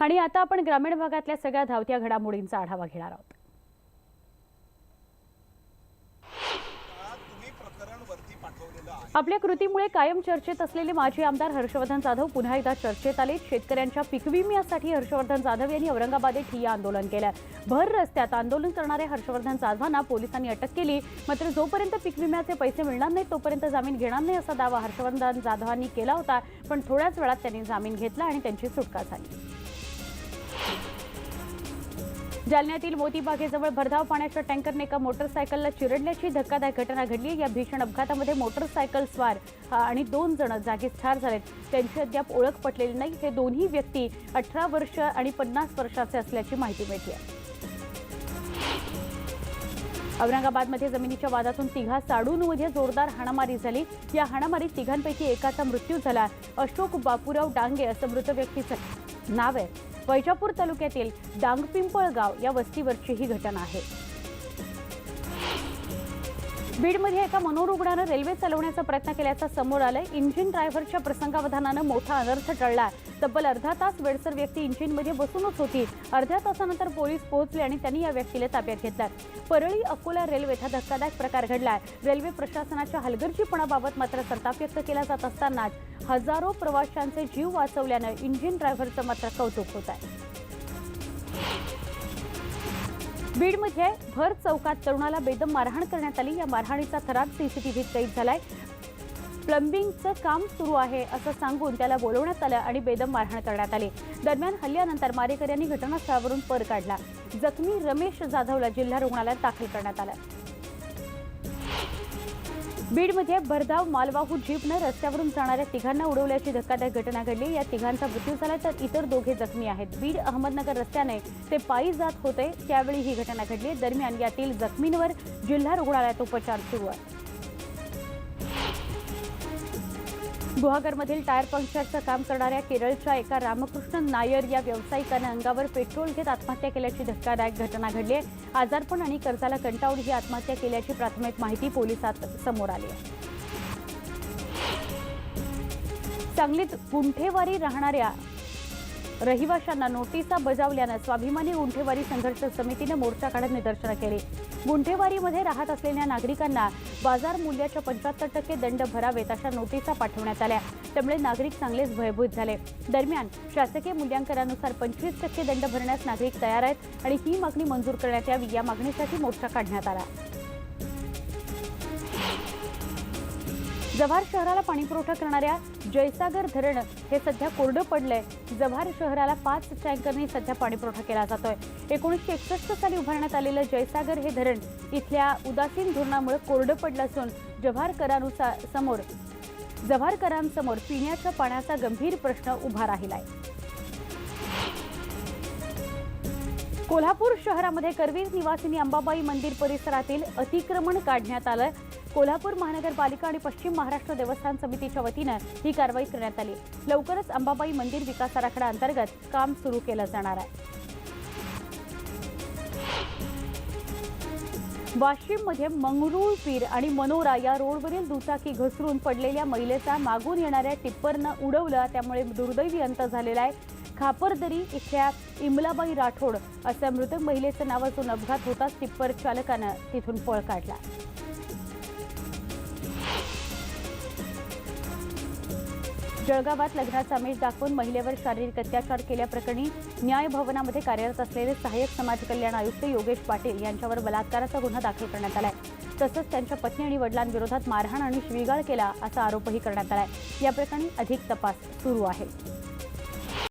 आणि आता आपण ग्रामीण भागातल्या सगळ्या धावत्या घडामोडींचा आढावा घेणार आहोत. आपल्या कृतीमुळे कायम चर्चेत असलेले माजी आमदार हर्षवर्धन जाधव पुन्हा एकदा चर्चेत आले. शेतकऱ्यांच्या पिकविम्यासाठी हर्षवर्धन जाधव यांनी औरंगाबाद येथे ठिय्या आंदोलन केलं. भर रस्त्यात आंदोलन करणाऱ्या हर्षवर्धन जाधवांना पोलिसांनी अटक केली. मात्र जोपर्यंत पिकविम्याचे पैसे मिळणार नाहीत तोपर्यंत जामीन घेणार नाही असा दावा हर्षवर्धन जाधवांनी केला होता. पण थोड्याच वेळात त्यांनी जामीन घेतला आणि त्यांची सुटका झाली. जालन्यातील मोतीबागेजवळ भरधाव पाण्याच्या टँकरने एका मोटरसायकलला चिरडल्याची धक्कादायक घटना घडली. या भीषण अपघातामध्ये मोटरसायकल स्वार आणि दोन जण जागीच ठार झालेत. त्यांची अद्याप ओळख पटलेली नाही. हे दोन्ही व्यक्ती अठरा वर्ष आणि पन्नास वर्षाचे असल्याची माहिती मिळते. औरंगाबादमध्ये जमिनीच्या वादातून तिघा साडूनमध्ये जोरदार हाणामारी झाली. या हाणामारीत तिघांपैकी एकाचा मृत्यू झाला. अशोक बापूराव डांगे असं मृत व्यक्तीचं नाव आहे. वैजापूर तालुक्यातील डांगपिंपळगाव या वस्तीवरची ही घटना आहे. बीडमध्ये एका मनोरुग्णानं रेल्वे चालवण्याचा प्रयत्न केल्याचं समोर आलंय. इंजिन ड्रायव्हरच्या प्रसंगावधानानं मोठा अनर्थ टळला तब्बल अर्धा तास वेडसर व्यक्ती इंजिनमध्ये बसूनच होती. अर्ध्या तासानंतर पोलीस पोहोचले आणि त्यांनी या व्यक्तीला ताब्यात घेतला. परळी अकोला रेल्वेत हा धक्कादायक प्रकार घडला रेल्वे प्रशासनाच्या हलगर्जीपणाबाबत मात्र संताप व्यक्त केला जात असतानाच हजारो प्रवाशांचे जीव वाचवल्यानं इंजिन ड्रायव्हरचं मात्र कौतुक होत आहे. बीडमध्ये भर चौकात तरुणाला बेदम मारहाण करण्यात आली. या मारहाणीचा थरार सीसीटीव्हीत कैद झालाय. प्लंबिंगचं काम सुरू आहे असं सांगून त्याला बोलवण्यात आलं आणि बेदम मारहाण करण्यात आली. दरम्यान हल्ल्यानंतर मारेकऱ्यांनी घटनास्थळावरून पर काढला. जखमी रमेश जाधवला जिल्हा रुग्णालयात दाखल करण्यात आलं. बीडमध्ये भरधाव मालवाहू जीपनं रस्त्यावरून जाणाऱ्या तिघांना उडवल्याची धक्कादायक घटना घडली. या तिघांचा मृत्यू झाला तर इतर दोघे जखमी आहेत. बीड अहमदनगर रस्त्याने ते पायी जात होते. त्यावेळी ही घटना घडली. दरम्यान यातील जखमींवर जिल्हा रुग्णालयात उपचार सुरू आहे. गुहागरमधील टायर पंक्चरचं काम करणाऱ्या केरळच्या एका रामकृष्ण नायर या व्यावसायिकानं अंगावर पेट्रोल घेत आत्महत्या केल्याची धक्कादायक घटना घडली आहे. आजारपण आणि कर्जाला कंटाळून ही आत्महत्या केल्याची प्राथमिक माहिती पोलिसात समोर आली आहे. सांगलीत गुंठेवारी राहणाऱ्या रहिवाशांना नोटिसा बजावल्यानं स्वाभिमानी गुंठेवारी संघर्ष समितीनं मोर्चा काढत निदर्शनं केली. गुंठेवारीमध्ये राहत असलेल्या नागरिकांना बाजार मूल्याच्या पंच्याहत्तर टक्के दंड भरावेत अशा नोटिसा पाठवण्यात आल्या. त्यामुळे नागरिक चांगलेच भयभूत झाले. दरम्यान शासकीय मूल्यांकनानुसार पंचवीस टक्के दंड भरण्यास नागरिक तयार आहेत आणि ही मागणी मंजूर करण्यात यावी या मागणीसाठी मोर्चा काढण्यात आला. जव्हार शहराला पाणीपुरवठा करणाऱ्या जयसागर धरण हे सध्या कोरडं पडलंय. जव्हार शहराला पाच टँकरनी सध्या पाणीपुरवठा केला जातोय. एकोणीसशे एकसष्ट साली उभारण्यात आलेलं जयसागर हे धरण इथल्या उदासीन धोरणामुळे कोरडं पडलं असून जव्हारकरानुसार समोर जव्हारकरांसमोर पिण्याच्या पाण्याचा गंभीर प्रश्न उभा राहिलाय. कोल्हापूर शहरामध्ये करवीर निवासिनी अंबाबाई मंदिर परिसरातील अतिक्रमण काढण्यात आलं कोल्हापूर महानगरपालिका आणि पश्चिम महाराष्ट्र देवस्थान समितीच्या वतीनं ही कारवाई करण्यात आली. लवकरच अंबाबाई मंदिर विकास आराखडा अंतर्गत काम सुरू केलं जाणार आहे. वाशिममध्ये मंगरुळपीर आणि मनोरा या रोडवरील दुचाकी घसरून पडलेल्या महिलेचा मागून येणाऱ्या टिप्परनं उडवलं त्यामुळे दुर्दैवी अंत झालेला आहे. खापरदरी इथल्या इमलाबाई राठोड असं मृतक महिलेचं नाव असून अपघात होताच टिप्पर चालकानं तिथून पळ काढला. जळगावात लग्नाचा आमिष दाखवून महिलेवर शारीरिक अत्याचार केल्याप्रकरणी न्याय भवनामध्ये कार्यरत असलेले सहाय्यक समाज कल्याण आयुक्त योगेश पाटील यांच्यावर बलात्काराचा गुन्हा दाखल करण्यात आला आहे तसंच त्यांच्या पत्नी आणि वडिलांविरोधात मारहाण आणि शिवीगाळ केला असा आरोपही करण्यात आलाय. या प्रकरणी अधिक तपास सुरू आहे.